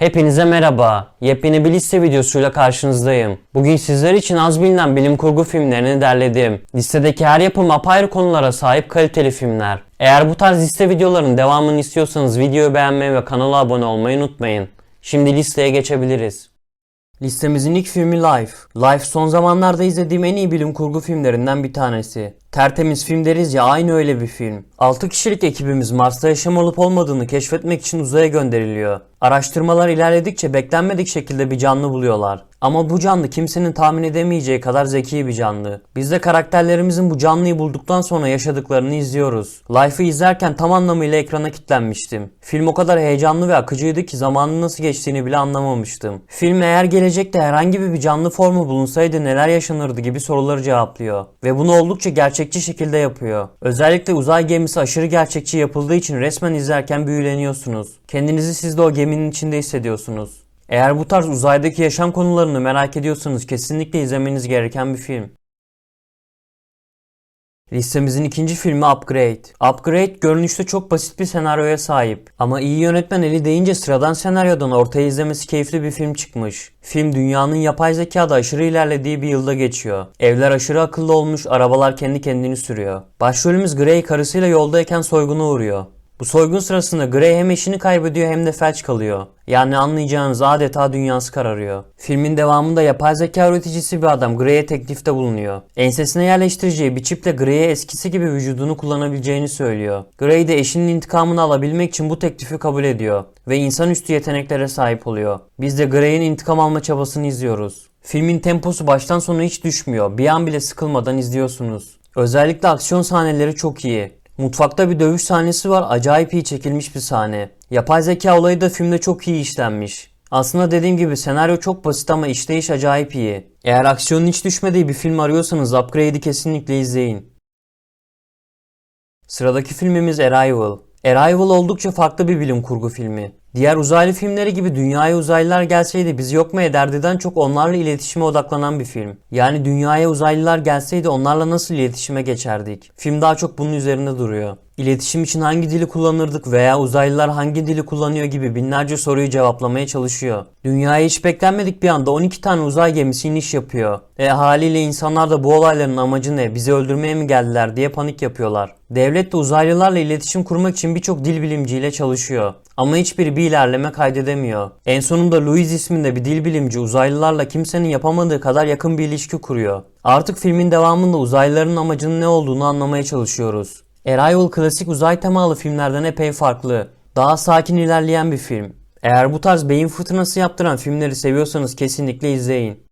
Hepinize merhaba. Yepyeni bir liste videosuyla karşınızdayım. Bugün sizler için az bilinen bilim kurgu filmlerini derledim. Listedeki her yapım apayrı konulara sahip kaliteli filmler. Eğer bu tarz liste videoların devamını istiyorsanız videoyu beğenmeyi ve kanala abone olmayı unutmayın. Şimdi listeye geçebiliriz. Listemizin ilk filmi Life. Life son zamanlarda izlediğim en iyi bilim kurgu filmlerinden bir tanesi. Tertemiz film deriz ya aynı öyle bir film. 6 kişilik ekibimiz Mars'ta yaşam olup olmadığını keşfetmek için uzaya gönderiliyor. Araştırmalar ilerledikçe beklenmedik şekilde bir canlı buluyorlar. Ama bu canlı kimsenin tahmin edemeyeceği kadar zeki bir canlı. Biz de karakterlerimizin bu canlıyı bulduktan sonra yaşadıklarını izliyoruz. Life'ı izlerken tam anlamıyla ekrana kilitlenmiştim. Film o kadar heyecanlı ve akıcıydı ki zamanın nasıl geçtiğini bile anlamamıştım. Film eğer gelecekte herhangi bir canlı formu bulunsaydı neler yaşanırdı gibi soruları cevaplıyor. Ve bunu oldukça gerçekçi şekilde yapıyor. Özellikle uzay gemisi aşırı gerçekçi yapıldığı için resmen izlerken büyüleniyorsunuz. Kendinizi siz de o geminin içinde hissediyorsunuz. Eğer bu tarz uzaydaki yaşam konularını merak ediyorsanız kesinlikle izlemeniz gereken bir film. Listemizin ikinci filmi Upgrade. Upgrade görünüşte çok basit bir senaryoya sahip. Ama iyi yönetmen eli deyince sıradan senaryodan ortaya izlemesi keyifli bir film çıkmış. Film dünyanın yapay zekada aşırı ilerlediği bir yılda geçiyor. Evler aşırı akıllı olmuş, arabalar kendi kendini sürüyor. Başrolümüz Grey karısıyla yoldayken soyguna uğruyor. Bu soygun sırasında Grey hem eşini kaybediyor hem de felç kalıyor. Yani anlayacağınız adeta dünyası kararıyor. Filmin devamında yapay zeka üreticisi bir adam Grey'e teklifte bulunuyor. Ensesine yerleştireceği bir çiple Grey'e eskisi gibi vücudunu kullanabileceğini söylüyor. Grey de eşinin intikamını alabilmek için bu teklifi kabul ediyor ve insanüstü yeteneklere sahip oluyor. Biz de Grey'in intikam alma çabasını izliyoruz. Filmin temposu baştan sona hiç düşmüyor. Bir an bile sıkılmadan izliyorsunuz. Özellikle aksiyon sahneleri çok iyi. Mutfakta bir dövüş sahnesi var. Acayip iyi çekilmiş bir sahne. Yapay zeka olayı da filmde çok iyi işlenmiş. Aslında dediğim gibi senaryo çok basit ama işleyiş acayip iyi. Eğer aksiyonun hiç düşmediği bir film arıyorsanız Upgrade'i kesinlikle izleyin. Sıradaki filmimiz Arrival. Arrival oldukça farklı bir bilim kurgu filmi. Diğer uzaylı filmleri gibi dünyaya uzaylılar gelseydi bizi yok mu ederdi'den çok onlarla iletişime odaklanan bir film. Yani dünyaya uzaylılar gelseydi onlarla nasıl iletişime geçerdik? Film daha çok bunun üzerinde duruyor. İletişim için hangi dili kullanırdık veya uzaylılar hangi dili kullanıyor gibi binlerce soruyu cevaplamaya çalışıyor. Dünyaya hiç beklenmedik bir anda 12 tane uzay gemisi iniş yapıyor. E haliyle insanlar da bu olayların amacı ne, bizi öldürmeye mi geldiler diye panik yapıyorlar. Devlet de uzaylılarla iletişim kurmak için birçok dil bilimciyle çalışıyor. Ama hiçbiri bir ilerleme kaydedemiyor. En sonunda Louis isminde bir dil bilimci uzaylılarla kimsenin yapamadığı kadar yakın bir ilişki kuruyor. Artık filmin devamında uzaylıların amacının ne olduğunu anlamaya çalışıyoruz. Arrival klasik uzay temalı filmlerden epey farklı. Daha sakin ilerleyen bir film. Eğer bu tarz beyin fırtınası yaptıran filmleri seviyorsanız kesinlikle izleyin.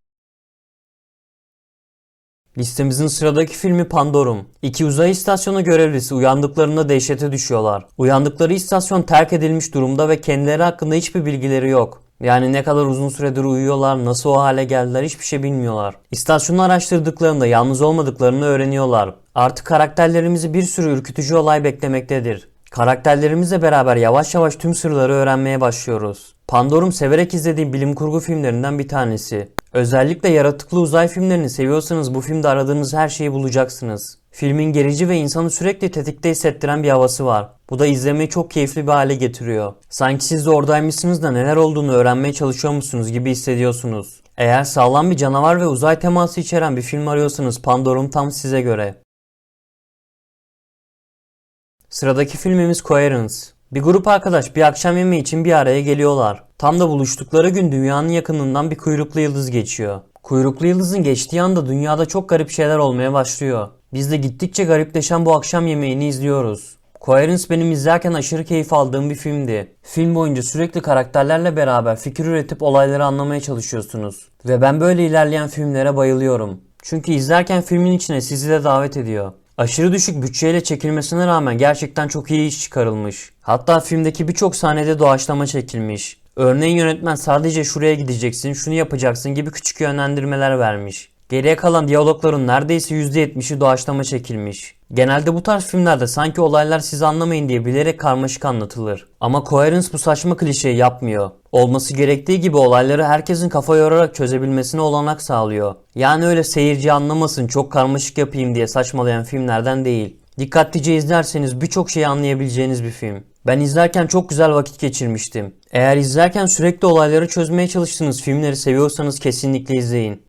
Listemizin sıradaki filmi Pandorum. İki uzay istasyonu görevlisi uyandıklarında dehşete düşüyorlar. Uyandıkları istasyon terk edilmiş durumda ve kendileri hakkında hiçbir bilgileri yok. Yani ne kadar uzun süredir uyuyorlar, nasıl o hale geldiler hiçbir şey bilmiyorlar. İstasyonu araştırdıklarında yalnız olmadıklarını öğreniyorlar. Artık karakterlerimizi bir sürü ürkütücü olay beklemektedir. Karakterlerimizle beraber yavaş yavaş tüm sırları öğrenmeye başlıyoruz. Pandorum severek izlediğim bilim kurgu filmlerinden bir tanesi. Özellikle yaratıklı uzay filmlerini seviyorsanız bu filmde aradığınız her şeyi bulacaksınız. Filmin gerici ve insanı sürekli tetikte hissettiren bir havası var. Bu da izlemeyi çok keyifli bir hale getiriyor. Sanki siz de oradaymışsınız da neler olduğunu öğrenmeye çalışıyormuşsunuz gibi hissediyorsunuz. Eğer sağlam bir canavar ve uzay teması içeren bir film arıyorsanız Pandorum tam size göre. Sıradaki filmimiz Coherence. Bir grup arkadaş bir akşam yemeği için bir araya geliyorlar. Tam da buluştukları gün dünyanın yakınından bir kuyruklu yıldız geçiyor. Kuyruklu yıldızın geçtiği anda dünyada çok garip şeyler olmaya başlıyor. Biz de gittikçe garipleşen bu akşam yemeğini izliyoruz. Coherence benim izlerken aşırı keyif aldığım bir filmdi. Film boyunca sürekli karakterlerle beraber fikir üretip olayları anlamaya çalışıyorsunuz. Ve ben böyle ilerleyen filmlere bayılıyorum. Çünkü izlerken filmin içine sizi de davet ediyor. Aşırı düşük bütçeyle çekilmesine rağmen gerçekten çok iyi iş çıkarılmış. Hatta filmdeki birçok sahnede doğaçlama çekilmiş. Örneğin yönetmen sadece şuraya gideceksin, şunu yapacaksın gibi küçük yönlendirmeler vermiş. Geriye kalan diyalogların neredeyse %70'i doğaçlama çekilmiş. Genelde bu tarz filmlerde sanki olaylar siz anlamayın diye bilerek karmaşık anlatılır. Ama Coherence bu saçma klişeyi yapmıyor. Olması gerektiği gibi olayları herkesin kafa yorarak çözebilmesine olanak sağlıyor. Yani öyle seyirci anlamasın çok karmaşık yapayım diye saçmalayan filmlerden değil. Dikkatlice izlerseniz birçok şeyi anlayabileceğiniz bir film. Ben izlerken çok güzel vakit geçirmiştim. Eğer izlerken sürekli olayları çözmeye çalıştığınız filmleri seviyorsanız kesinlikle izleyin.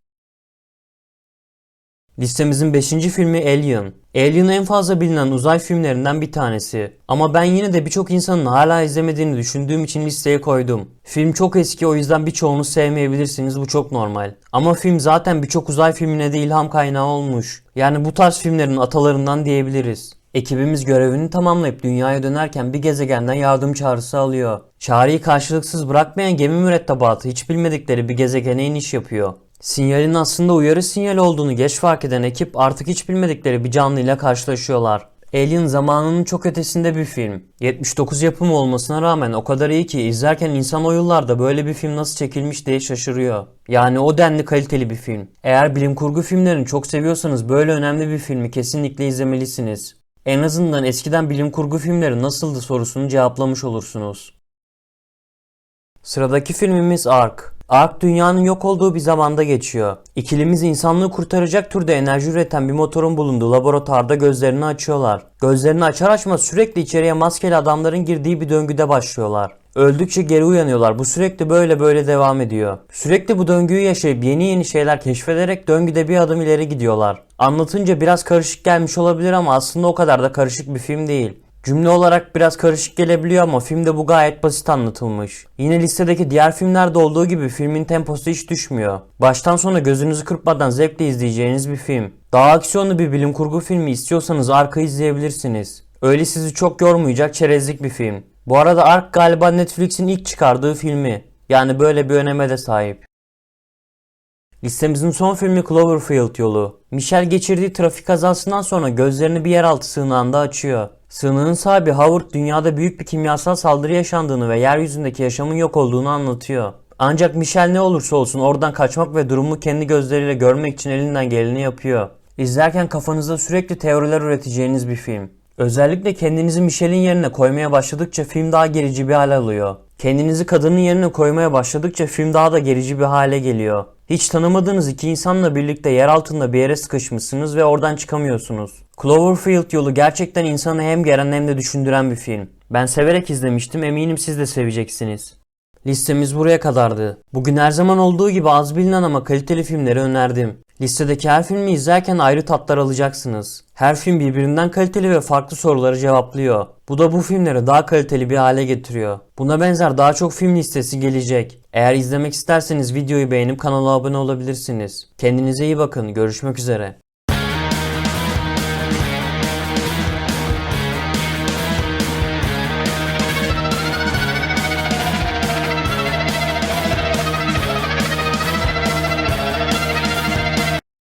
Listemizin 5. filmi Alien. Alien en fazla bilinen uzay filmlerinden bir tanesi. Ama ben yine de birçok insanın hala izlemediğini düşündüğüm için listeye koydum. Film çok eski o yüzden birçoğunu sevmeyebilirsiniz bu çok normal. Ama film zaten birçok uzay filmine de ilham kaynağı olmuş. Yani bu tarz filmlerin atalarından diyebiliriz. Ekibimiz görevini tamamlayıp dünyaya dönerken bir gezegenden yardım çağrısı alıyor. Çağrıyı karşılıksız bırakmayan gemi mürettebatı hiç bilmedikleri bir gezegene iniş yapıyor. Sinyalin aslında uyarı sinyali olduğunu geç fark eden ekip artık hiç bilmedikleri bir canlıyla karşılaşıyorlar. Alien zamanının çok ötesinde bir film. 79 yapımı olmasına rağmen o kadar iyi ki izlerken insan o yıllarda böyle bir film nasıl çekilmiş diye şaşırıyor. Yani o denli kaliteli bir film. Eğer bilim kurgu filmlerini çok seviyorsanız böyle önemli bir filmi kesinlikle izlemelisiniz. En azından eskiden bilim kurgu filmleri nasıldı sorusunu cevaplamış olursunuz. Sıradaki filmimiz Ark. Ark dünyanın yok olduğu bir zamanda geçiyor. İkilimiz insanlığı kurtaracak türde enerji üreten bir motorun bulunduğu laboratuvarda gözlerini açıyorlar. Gözlerini açar açmaz sürekli içeriye maskeli adamların girdiği bir döngüde başlıyorlar. Öldükçe geri uyanıyorlar. Bu sürekli böyle böyle devam ediyor. Sürekli bu döngüyü yaşayıp yeni yeni şeyler keşfederek döngüde bir adım ileri gidiyorlar. Anlatınca biraz karışık gelmiş olabilir ama aslında o kadar da karışık bir film değil. Cümle olarak biraz karışık gelebiliyor ama filmde bu gayet basit anlatılmış. Yine listedeki diğer filmlerde olduğu gibi filmin temposu hiç düşmüyor. Baştan sona gözünüzü kırpmadan zevkle izleyeceğiniz bir film. Daha aksiyonlu bir bilim kurgu filmi istiyorsanız Ark'ı izleyebilirsiniz. Öyle sizi çok yormayacak çerezlik bir film. Bu arada Ark galiba Netflix'in ilk çıkardığı filmi. Yani böyle bir öneme de sahip. Listemizin son filmi Cloverfield yolu. Michelle geçirdiği trafik kazasından sonra gözlerini bir yeraltı sığınağında açıyor. Sığınağın sahibi Howard dünyada büyük bir kimyasal saldırı yaşandığını ve yeryüzündeki yaşamın yok olduğunu anlatıyor. Ancak Michelle ne olursa olsun oradan kaçmak ve durumu kendi gözleriyle görmek için elinden geleni yapıyor. İzlerken kafanızda sürekli teoriler üreteceğiniz bir film. Özellikle kendinizi Michelle'in yerine koymaya başladıkça film daha gerici bir hal alıyor. Kendinizi kadının yerine koymaya başladıkça film daha da gerici bir hale geliyor. Hiç tanımadığınız iki insanla birlikte yer altında bir yere sıkışmışsınız ve oradan çıkamıyorsunuz. Cloverfield yolu gerçekten insanı hem geren hem de düşündüren bir film. Ben severek izlemiştim eminim siz de seveceksiniz. Listemiz buraya kadardı. Bugün her zaman olduğu gibi az bilinen ama kaliteli filmleri önerdim. Listedeki her filmi izlerken ayrı tatlar alacaksınız. Her film birbirinden kaliteli ve farklı soruları cevaplıyor. Bu da bu filmleri daha kaliteli bir hale getiriyor. Buna benzer daha çok film listesi gelecek. Eğer izlemek isterseniz videoyu beğenip kanala abone olabilirsiniz. Kendinize iyi bakın. Görüşmek üzere.